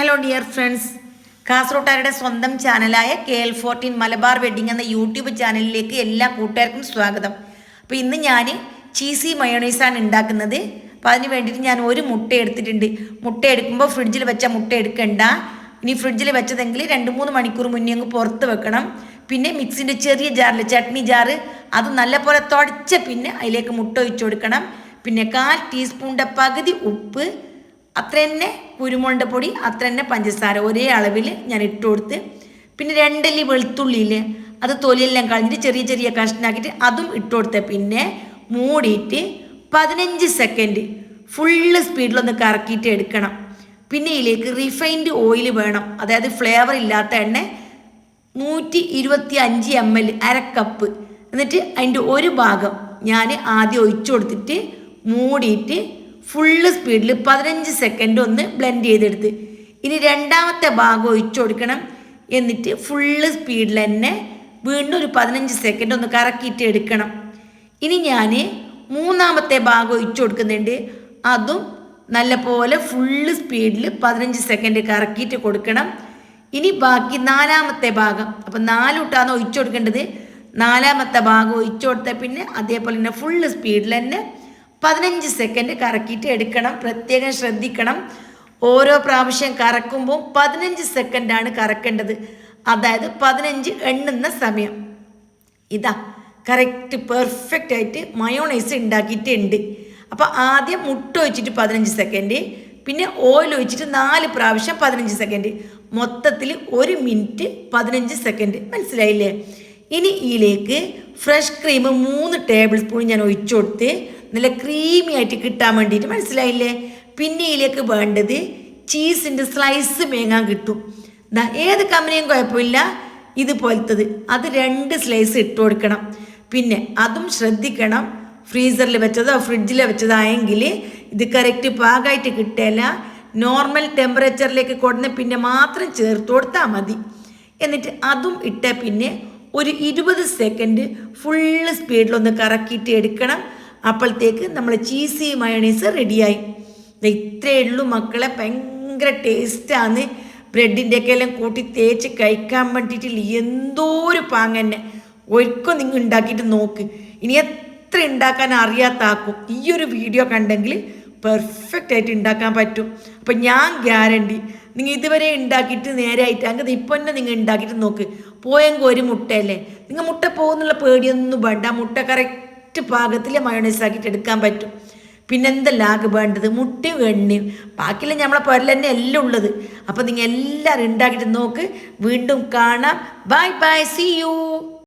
Hello dear friends കാസർഗോട്ടുകാരുടെ സ്വന്തം ചാനലായ K L fourteen Malabar wedding എന്ന യൂട്യൂബ് ചാനലിലേക്ക് എല്ലാ കൂട്ടുകാർക്കും സ്വാഗതം. അപ്പോൾ ഇന്ന് ഞാൻ ചീസി മയോണൈസാണ് ഉണ്ടാക്കുന്നത്. അപ്പോൾ അതിന് വേണ്ടിയിട്ട് ഞാൻ ഒരു മുട്ട എടുത്തിട്ടുണ്ട്. മുട്ട എടുക്കുമ്പോൾ ഫ്രിഡ്ജിൽ വെച്ച മുട്ട എടുക്കണ്ട. ഇനി ഫ്രിഡ്ജിൽ വെച്ചതെങ്കിൽ രണ്ട് മൂന്ന് മണിക്കൂർ മുന്നേ അങ്ങ് പുറത്ത് വെക്കണം. പിന്നെ മിക്സിന്റെ ചെറിയ ജാറിൽ ചട്നി ജാറ് അത് നല്ലപോലെ തുടച്ച പിന്നെ അതിലേക്ക് മുട്ട ഒഴിച്ചു കൊടുക്കണം. പിന്നെ കാൽ ടീസ്പൂണിന്റെ പകുതി ഉപ്പ് അത്ര തന്നെ കുരുമുളക് പൊടി അത്ര തന്നെ പഞ്ചസാര ഒരേ അളവിൽ ഞാൻ ഇട്ട് കൊടുത്ത് പിന്നെ രണ്ടല്ലി വെളുത്തുള്ളിയില്ലേ അത് തൊലിയെല്ലാം കളഞ്ഞിട്ട് ചെറിയ ചെറിയ കഷ്ണാക്കിയിട്ട് അതും ഇട്ട് കൊടുത്ത് പിന്നെ മൂടിയിട്ട് പതിനഞ്ച് സെക്കൻഡ് ഫുള്ള് സ്പീഡിലൊന്ന് കറക്കിയിട്ട് എടുക്കണം. പിന്നെ ഇതിലേക്ക് റിഫൈൻഡ് ഓയിൽ വേണം. അതായത് ഫ്ലേവർ ഇല്ലാത്ത എണ്ണ നൂറ്റി ഇരുപത്തി അഞ്ച് എം എൽ അരക്കപ്പ് എന്നിട്ട് അതിന്റെ ഒരു ഭാഗം ഞാൻ ആദ്യം ഒഴിച്ചു കൊടുത്തിട്ട് മൂടിയിട്ട് ഫുള്ള് സ്പീഡിൽ പതിനഞ്ച് സെക്കൻഡ് ഒന്ന് ബ്ലെൻഡ് ചെയ്തെടുത്ത്. ഇനി രണ്ടാമത്തെ ഭാഗം ഒഴിച്ചു കൊടുക്കണം. എന്നിട്ട് ഫുള്ള് സ്പീഡിൽ തന്നെ വീണ്ടും ഒരു പതിനഞ്ച് സെക്കൻഡ് ഒന്ന് കറക്കിയിട്ട് എടുക്കണം. ഇനി ഞാൻ മൂന്നാമത്തെ ഭാഗം ഒഴിച്ചു കൊടുക്കുന്നുണ്ട്. അതും നല്ല പോലെ ഫുള്ള് സ്പീഡിൽ പതിനഞ്ച് സെക്കൻഡ് കറക്കിയിട്ട് കൊടുക്കണം. ഇനി ബാക്കി നാലാമത്തെ ഭാഗം. അപ്പം നാലൂട്ടാണ് ഒഴിച്ചു കൊടുക്കേണ്ടത്. നാലാമത്തെ ഭാഗം ഒഴിച്ചു കൊടുത്താൽ പിന്നെ അതേപോലെ തന്നെ ഫുള്ള് സ്പീഡിൽ തന്നെ പതിനഞ്ച് സെക്കൻഡ് കറക്കിയിട്ട് എടുക്കണം. പ്രത്യേകം ശ്രദ്ധിക്കണം. ഓരോ പ്രാവശ്യം കറക്കുമ്പോൾ പതിനഞ്ച് സെക്കൻഡാണ് കറക്കേണ്ടത്. അതായത് പതിനഞ്ച് എണ്ണുന്ന സമയം. ഇതാ കറക്റ്റ് പെർഫെക്റ്റ് ആയിട്ട് മയോണൈസ് ഉണ്ടാക്കിയിട്ടുണ്ട്. അപ്പോൾ ആദ്യം മുട്ട ഒഴിച്ചിട്ട് പതിനഞ്ച് സെക്കൻഡ് പിന്നെ ഓയിൽ ഒഴിച്ചിട്ട് നാല് പ്രാവശ്യം പതിനഞ്ച് സെക്കൻഡ് മൊത്തത്തിൽ ഒരു മിനിറ്റ് പതിനഞ്ച് സെക്കൻഡ് മനസ്സിലായില്ലേ? ഇനി ഇതിലേക്ക് ഫ്രഷ് ക്രീം മൂന്ന് ടേബിൾ സ്പൂൺ ഞാൻ ഒഴിച്ചു കൊടുത്ത് നല്ല ക്രീമി ആയിട്ട് കിട്ടാൻ വേണ്ടിയിട്ട് മനസ്സിലായില്ലേ? പിന്നെ ഇതിലേക്ക് വേണ്ടത് ചീസിന്റെ സ്ലൈസ് മേങ്ങാൻ കിട്ടും. ദാ ഏത് കമ്പനിയും കുഴപ്പമില്ല. ഇതുപോലത്തത്. അത് രണ്ട് സ്ലൈസ് ഇട്ട് കൊടുക്കണം. പിന്നെ അതും ശ്രദ്ധിക്കണം. ഫ്രീസറിൽ വെച്ചതോ ഫ്രിഡ്ജിൽ വെച്ചതായെങ്കിൽ ഇത് കറക്റ്റ് പാകമായിട്ട് കിട്ടില്ല നോർമൽ ടെമ്പറേച്ചറിലേക്ക് കൊടുന്ന് പിന്നെ മാത്രം ചേർത്ത് കൊടുത്താൽ മതി. എന്നിട്ട് അതും ഇട്ട പിന്നെ ഒരു ഇരുപത് സെക്കൻഡ് ഫുള്ള് സ്പീഡിലൊന്ന് കറക്കിയിട്ട് എടുക്കണം. അപ്പോഴത്തേക്ക് നമ്മൾ ചീസി മയണീസ് റെഡിയായി ഇത്രയേ ഉള്ളൂ മക്കളെ ഭയങ്കര ടേസ്റ്റാണ് ബ്രെഡിന്റെ ഒക്കെ എല്ലാം കൂട്ടി തേച്ച് കഴിക്കാൻ വേണ്ടിയിട്ടില്ല എന്തോ ഒരു പാങ്ങന്നെ ഒരിക്കലും നിങ്ങൾ ഉണ്ടാക്കിയിട്ട് നോക്ക്. ഇനി എത്ര ഉണ്ടാക്കാൻ അറിയാത്താക്കും. ഈ ഒരു വീഡിയോ കണ്ടെങ്കിൽ പെർഫെക്റ്റ് ആയിട്ട് ഉണ്ടാക്കാൻ പറ്റും. അപ്പം ഞാൻ ഗ്യാരണ്ടി നിങ്ങൾ ഇതുവരെ ഉണ്ടാക്കിയിട്ട് നേരെ ആയിട്ട് അങ്ങനെ ഇപ്പം തന്നെ നിങ്ങൾ ഉണ്ടാക്കിയിട്ട് നോക്ക്. പോയെങ്കിൽ ഒരു മുട്ടയല്ലേ? നിങ്ങൾ മുട്ട പോകുന്നുള്ള പേടിയൊന്നും വേണ്ട. മുട്ട കറക്റ്റ് പാകത്തിൽ മയോണൈസ് ആക്കിയിട്ട് എടുക്കാൻ പറ്റും. പിന്നെന്താ ലാഗ് വേണ്ടത്? മുട്ടയും എണ്ണയും. ബാക്കിയുള്ള നമ്മളെ പുരൽ തന്നെ എല്ലാം ഉള്ളത്. അപ്പോൾ നിങ്ങൾ എല്ലാവരും ഉണ്ടാക്കിയിട്ട് നോക്ക്. വീണ്ടും കാണാം. Bye bye C U